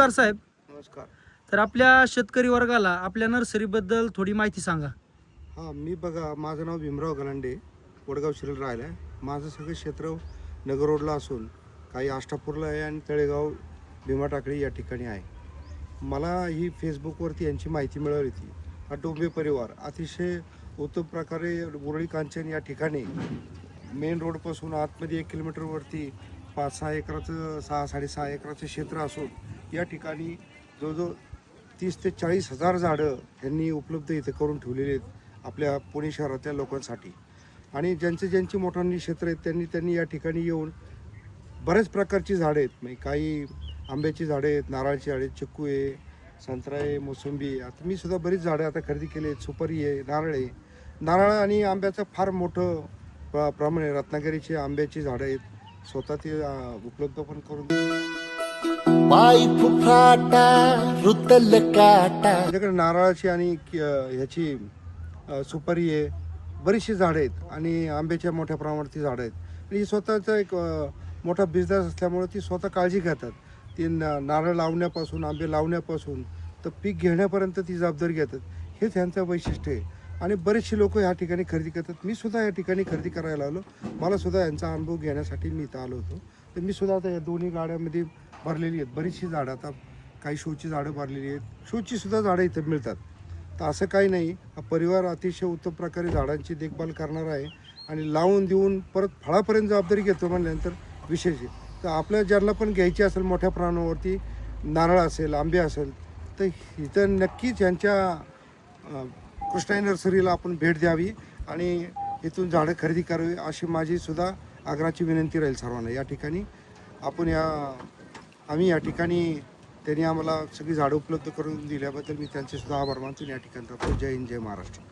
नमस्कार साहेब. नमस्कार. तर आपल्या शेतकरी वर्गाला आपल्या नर्सरीबद्दल थोडी माहिती सांगा. हां मी बघा माझं नाव भीमराव गलांडे वडगाव शिरल राहिलं आहे. माझं सगळं क्षेत्र नगर रोडला असून काही आष्टापूरला आहे आणि तळेगाव भीमा टाकळी या ठिकाणी आहे. मला ही फेसबुकवरती यांची माहिती मिळाली होती. हा डोंबे परिवार अतिशय उत्तम प्रकारे उरळी कांचन या ठिकाणी मेन रोडपासून आतमध्ये एक किलोमीटरवरती पाच सहा एकराचं सहा साडेसहा एकराचं क्षेत्र असून या ठिकाणी जवळजवळ तीस ते चाळीस हजार झाडं यांनी उपलब्ध इथे करून ठेवलेली आहेत आपल्या पुणे शहरातल्या लोकांसाठी. आणि ज्यांचे ज्यांची मोठ्यांनी क्षेत्र आहेत त्यांनी त्यांनी या ठिकाणी येऊन बऱ्याच प्रकारची झाडं आहेत. म्हणजे काही आंब्याची झाडं आहेत नारळाची झाडे आहेत चिक्कू आहे संत्रा आहे मोसंबी आहे. आता मी सुद्धा बरीच झाडं आता खरेदी केली आहेत. सुपारी आहे नारळ आहे. नारळ आणि आंब्याचं फार मोठं प्र- प्रमाण आहे. रत्नागिरीची आंब्याची झाडं आहेत. स्वतः ते उपलब्ध पण करून पाय फुफाटा रुतल काटा. माझ्याकडे नारळाची आणि कि- अं, ह्याची अं, सुपारी आहे. बरीचशी झाडं आहेत आणि आंब्याच्या मोठ्या प्रमाणावरती झाडं आहेत. आणि ही स्वतःचा एक अं, मोठा बिझनेस असल्यामुळे ती स्वतः काळजी घेतात. ती न- नारळ लावण्यापासून आंबे लावण्यापासून तर पीक घेण्यापर्यंत ती जबाबदारी घेतात. हे त्यांचं वैशिष्ट्य आहे. आणि बरेचसे लोक ह्या ठिकाणी खरेदी करतात. मी सुद्धा या ठिकाणी खरेदी करायला आलो. मला सुद्धा यांचा अनुभव घेण्यासाठी मी इथं आलो होतो. तर मी सुद्धा आता या दोन्ही गाड्यामध्ये भरलेली आहेत. बरीचशी झाडं आता काही शोची झाडं भरलेली आहेत. शोची सुद्धा झाडं इथं मिळतात. तर असं काही नाही हा परिवार अतिशय उत्तम प्रकारे झाडांची देखभाल करणार आहे आणि लावून देऊन परत फळापर्यंत जबाबदारी घेतो म्हणल्यानंतर विशेष तर आपल्या ज्यांना पण घ्यायची असेल मोठ्या प्रमाणावरती नारळ असेल आंबे असेल तर इथं नक्कीच यांच्या कृष्णाई नर्सरीला आपण भेट द्यावी आणि इथून झाडं खरेदी करावी अशी माझी आग्राची विनंती राहील सर्वांना. या ठिकाणी आपण या आम्ही या ठिकाणी त्यांनी आम्हाला सगळी झाडं उपलब्ध करून दिल्याबद्दल मी त्यांचे सुद्धा आभार मानतो या ठिकाणी राहतो जय हिंद जय महाराष्ट्र.